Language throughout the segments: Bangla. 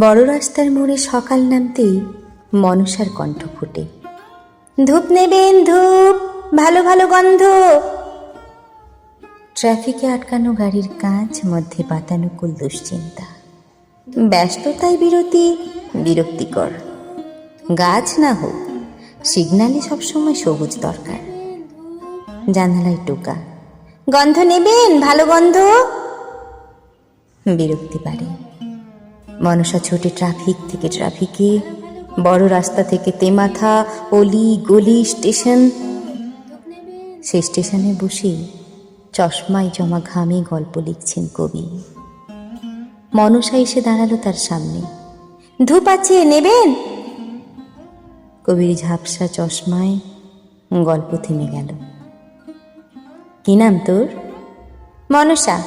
বড় রাস্তার মোড়ে সকাল নামতেই মনসার কণ্ঠ ফুটে। ধূপ নেবেন ধূপ, ভালো ভালো গন্ধ। ট্রাফিকে আটকানো গাড়ির কাঁচ মধ্যে বাতানুকূল দুশ্চিন্তা। ব্যস্ততায় বিরতি, বিরক্তিকর। গাছ না হোক, সিগনালে সবসময় সবুজ দরকার। জানালায় টোকা। গন্ধ নেবেন, ভালো গন্ধ। বিরক্তি বাড়ে। মনসা ছোটে ট্রাফিক থেকে ট্রাফিকে বড় রাস্তা থেকে তেমাথা, অলি, গলি স্টেশন সেই স্টেশনে বসে চশমায় জমা ঘামে গল্প লিখছেন কবি। মনসা এসে দাঁড়াল তার সামনে। ধূপ আছে, নেবেন? কবির ঝাপসা চশমায় গল্প থেমে গেল। কি নাম তোর? মনসা।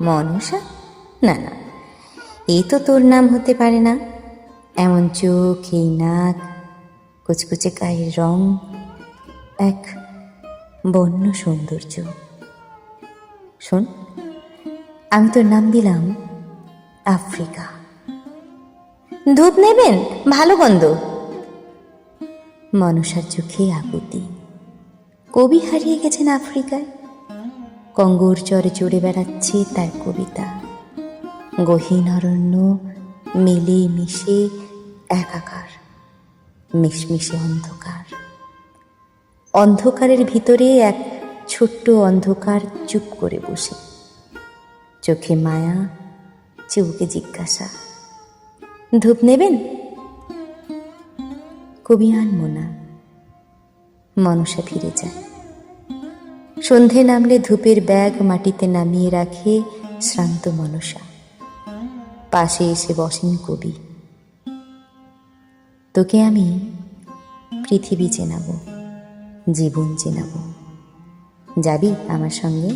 মনসা? না না। এই তো তোর নাম হতে পারে না। এমন চোখ এই নাক, কুচকুচে গায়ের রং, এক বন্য সৌন্দর্য। শোন, আমি তোর নাম দিলাম আফ্রিকা। ধূপ নেবেন? ভালো গন্ধ। মনসার চোখে আকুতি। কবি হারিয়ে গেছেন আফ্রিকায়। কঙ্গোর চরে চড়ে বেড়াচ্ছে তার কবিতা। গহীন অরণ্য মিলে মিশে একাকার, মিশমিশে অন্ধকার। অন্ধকারের ভিতরে এক ছোট্ট অন্ধকার চুপ করে বসে। চোখে মায়া চৌকে জিজ্ঞাসা, ধূপ নেবেন? কবি আনমো না মনসা ফিরে যায়। সন্ধে নামলে ধূপের ব্যাগ মাটিতে নামিয়ে রাখে শ্রান্ত মনসা। পাশে এসে বসেন কবি। তোকে আমি পৃথিবী চেনাবো, জীবন চেনাবো। যাবি আমার সঙ্গে?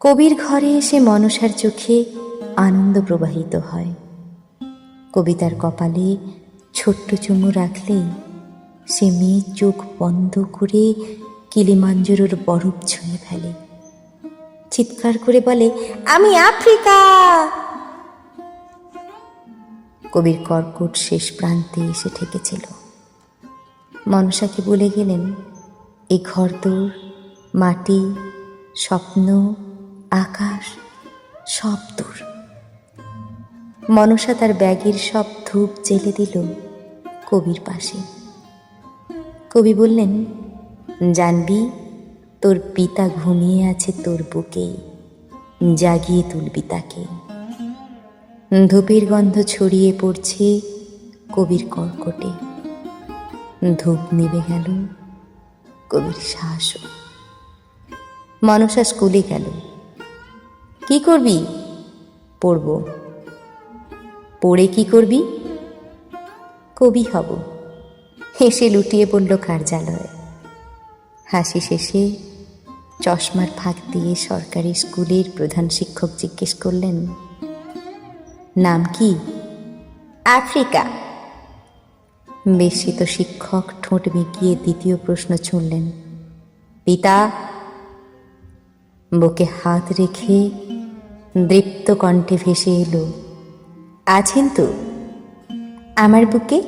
কবির ঘরে এসে মনসার চোখে আনন্দ প্রবাহিত হয়। কবিতার কপালে ছোট্ট চুমু রাখলেই সে মেয়ে চোখ বন্ধ করে কিলিমাঞ্জরোর বরফ ছুঁয়ে ফেলে। চিৎকার করে বলে, আমি আফ্রিকা! কবির কর্কট শেষ প্রান্তে এসে ঠেকেছিল। মনসাকে বলে গেলেন এই ঘর তোর, মাটি, স্বপ্ন, আকাশ, সব তোর। মনসা তার ব্যাগের সব ধূপ জেলে দিল কবির পাশে। কবি বললেন, জানবি, তোর পিতা ঘুমিয়ে আছে তোর বুকে, জাগিয়ে তুলবি তাকে। ধূপের গন্ধ ছড়িয়ে পড়ছে কবির কর্কটে। ধূপ নিভে গেল কবির শ্বাসও মনসা স্কুলে গেল। কি করবি? পড়ব। পড়ে কি করবি? কবি হব। হেসে লুটিয়ে পড়ল কার্যালয়ে। হাসি শেষে চশমার ফাঁক দিয়ে সরকারি স্কুলের প্রধান শিক্ষক জিজ্ঞেস করলেন নাম কি? আফ্রিকা। বেশিত শিক্ষক ঠোঁট বেঁকিয়ে দ্বিতীয় প্রশ্ন ছুঁড়লেন। পিতা, বুকে হাত রেখে দৃপ্ত কণ্ঠে ভেসে এলো। আছেন তো? আমার বুকে?